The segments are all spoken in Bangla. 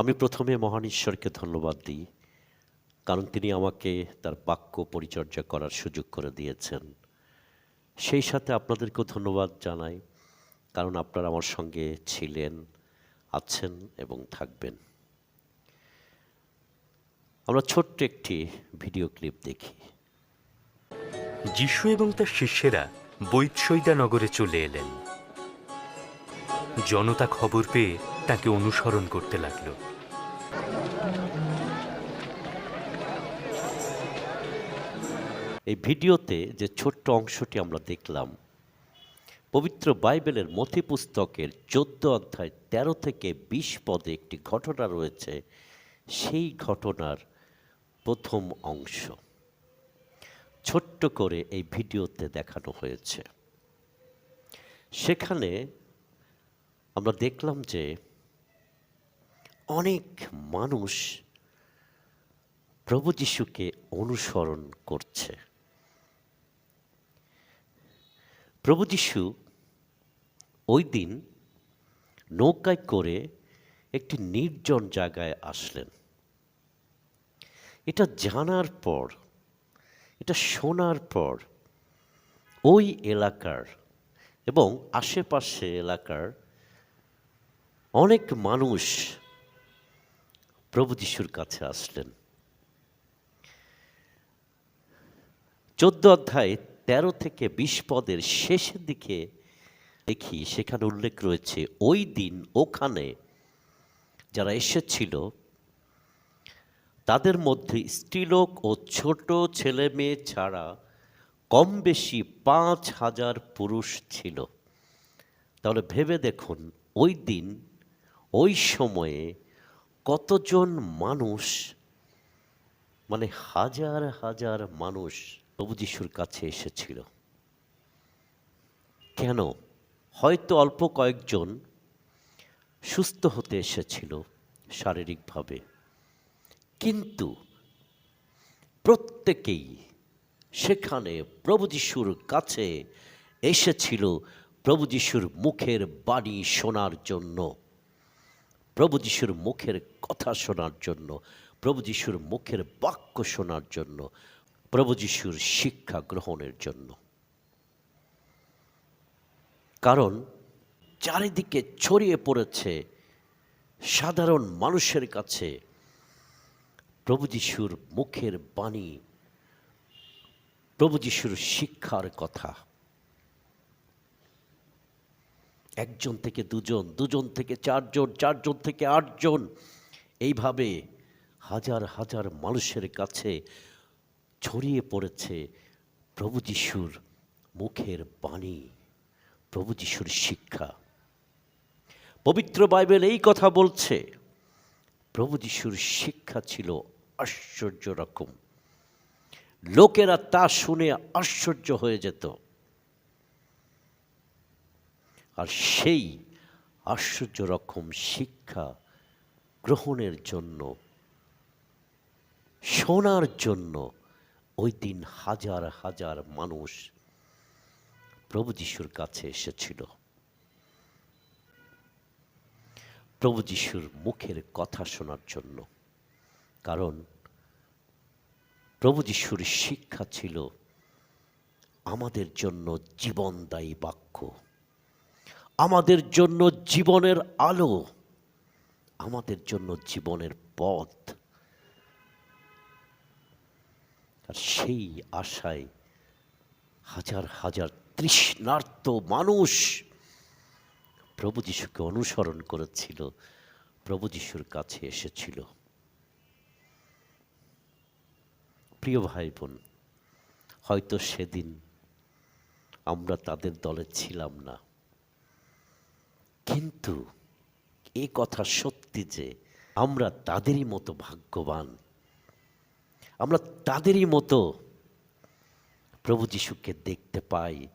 আমি প্রথমে মহান ঈশ্বরকে ধন্যবাদ দিই, কারণ তিনি আমাকে তার বাক্য পরিচর্যা করার সুযোগ করে দিয়েছেন। সেই সাথে আপনাদেরকেও ধন্যবাদ জানাই, কারণ আপনারা আমার সঙ্গে ছিলেন, আছেন এবং থাকবেন। আমরা ছোট্ট একটি ভিডিও ক্লিপ দেখি। যিশু এবং তার শিষ্যেরা বৈৎসৈদা নগরে চলে এলেন। জনতা খবর পেয়ে তাকে অনুসরণ করতে লাগল। এই ভিডিওতে যে ছোট্ট অংশটি আমরা দেখলাম, পবিত্র বাইবেলের মথি পুস্তকের চোদ্দ অধ্যায় তেরো থেকে বিশ পদে একটি ঘটনা রয়েছে। সেই ঘটনার প্রথম অংশ। ছোট্ট করে এই ভিডিওতে দেখানো হয়েছে। সেখানে আমরা দেখলাম যে অনেক মানুষ প্রভু যিশুকে অনুসরণ করছে। প্রভু যিশু ওই দিন নৌকায় করে একটি নির্জন জায়গায় আসলেন। এটা জানার পর, এটা শোনার পর ওই এলাকার এবং আশেপাশে এলাকার অনেক মানুষ প্রভু যিশুর কাছে আসলেন। চোদ্দ অধ্যায় তেরো থেকে বিশ পদের শেষের দিকে দেখি সেখানে উল্লেখ রয়েছে, ওই দিন ওখানে যারা এসেছিল, তাদের মধ্যে স্ত্রীলোক ও ছোট ছেলে মেয়ে ছাড়া কম বেশি পাঁচ হাজার পুরুষ ছিল। তাহলে ভেবে দেখুন, ওই দিন ওই সময়ে কতজন মানুষ মানে হাজার হাজার মানুষ প্রভু যিশুর কাছে এসেছিল। কেন? হয়তো অল্প কয়েকজন সুস্থ হতে এসেছিল শারীরিকভাবে। কিন্তু প্রত্যেকেই সেখানে প্রভু যিশুর কাছে এসেছিল প্রভু যিশুর মুখের বাণী শোনার জন্য। প্রভু যিশুর মুখের কথা শোনার জন্য, প্রভু যিশুর মুখের বাক্য শোনার জন্য, প্রভু যিশুর শিক্ষা গ্রহণের জন্য। কারণ চারিদিকে ছড়িয়ে পড়েছে সাধারণ মানুষের কাছে প্রভু যিশুর মুখের বাণী, প্রভু যিশুর শিক্ষার কথা। একজন থেকে দুজন দুজন থেকে চারজন চারজন থেকে আটজন। এইভাবে হাজার হাজার মানুষের কাছে ছড়িয়ে পড়েছে প্রভু যিশুর মুখের বাণী, প্রভু যিশুর শিক্ষা। পবিত্র বাইবেল এই কথা বলছে, প্রভু যিশুর শিক্ষা ছিল আশ্চর্য রকম। লোকেরা তা শুনে আশ্চর্য হয়ে যেত। আর সেই আশ্চর্য রকম শিক্ষা গ্রহণের জন্য, শোনার জন্য ওই দিন হাজার হাজার মানুষ প্রভু যিশুর কাছে এসেছিল। প্রভু যিশুর মুখের কথা শোনার জন্য। কারণ প্রভু যিশুর শিক্ষা ছিল, আমাদের জন্য জীবনদায়ী বাক্য। আমাদের জন্য জীবনের আলো, আমাদের জন্য জীবনের পথ। আর সেই আশায় হাজার হাজার তৃষ্ণার্ত মানুষ প্রভু যিশুকে অনুসরণ করেছিল, প্রভু যিশুর কাছে এসেছিল। প্রিয় ভাই বোন হয়তো সেদিন আমরা তাদের দলে ছিলাম না। কিন্তু এ কথা সত্যি যে আমরা তাদেরই মতো ভাগ্যবান। আমরা তাদেরই মতো প্রভু যিশুকে দেখতে পাই।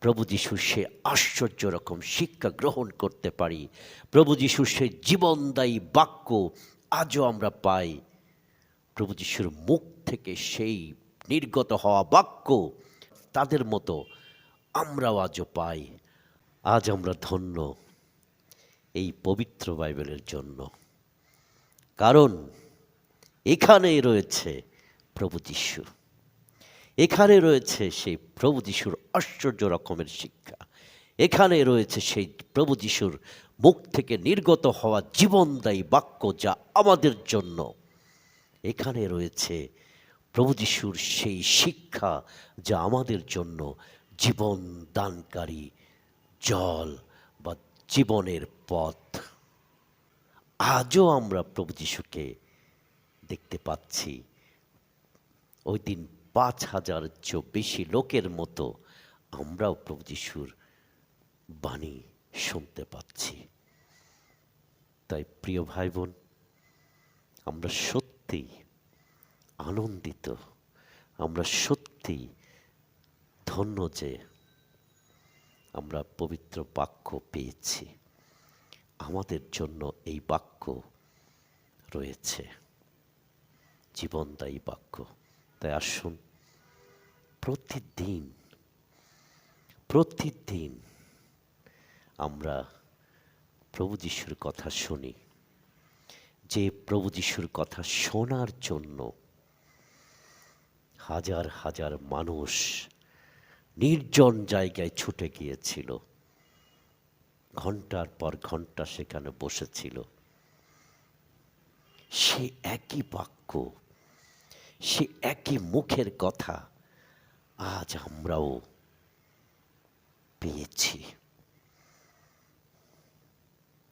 প্রভু যিশুর সে আশ্চর্য রকম শিক্ষা গ্রহণ করতে পারি। প্রভু যিশুর সে জীবনদায়ী বাক্য আজও আমরা পাই। প্রভু যিশুর মুখ থেকে সেই নির্গত হওয়া বাক্য তাদের মতো আমরাও আজও পাই। আজ আমরা ধন্য। এই পবিত্র বাইবেলের জন্য। কারণ এখানেই রয়েছে প্রভু যিশু। এখানে রয়েছে সেই প্রভু যিশুর আশ্চর্য রকমের শিক্ষা। এখানে রয়েছে সেই প্রভু যিশুর মুখ থেকে নির্গত হওয়া জীবনদায়ী বাক্য যা আমাদের জন্য। এখানে রয়েছে প্রভু যিশুর সেই শিক্ষা যা আমাদের জন্য জীবন দানকারী জল। জীবনের পথ। আজও আমরা প্রভু যিশুকে দেখতে পাচ্ছি। ওই দিন পাঁচ হাজার চেয়েও বেশি লোকের মতো আমরাও প্রভু যিশুর বাণী শুনতে পাচ্ছি। তাই প্রিয় ভাই বোন আমরা সত্যি আনন্দিত। আমরা সত্যি ধন্য যে আমরা পবিত্র বাক্য পেয়েছি। আমাদের জন্য এই বাক্য রয়েছে। জীবনদায়ী বাক্য। তাই আসুন, প্রতিদিন প্রতিদিন আমরা প্রভু যিশুর কথা শুনি। যে প্রভু যিশুর কথা শোনার জন্য হাজার হাজার মানুষ নির্জন জায়গায় ছুটে গিয়েছিল। ঘণ্টার পর ঘণ্টা সেখানে বসেছিল। সে একই বাক্য, সে একই মুখের কথা আজ আমরাও পেয়েছি।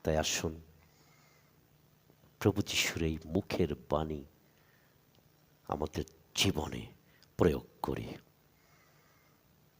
তাই আসুন, প্রভু যিশুর এই মুখের বাণী আমাদের জীবনে প্রয়োগ করি।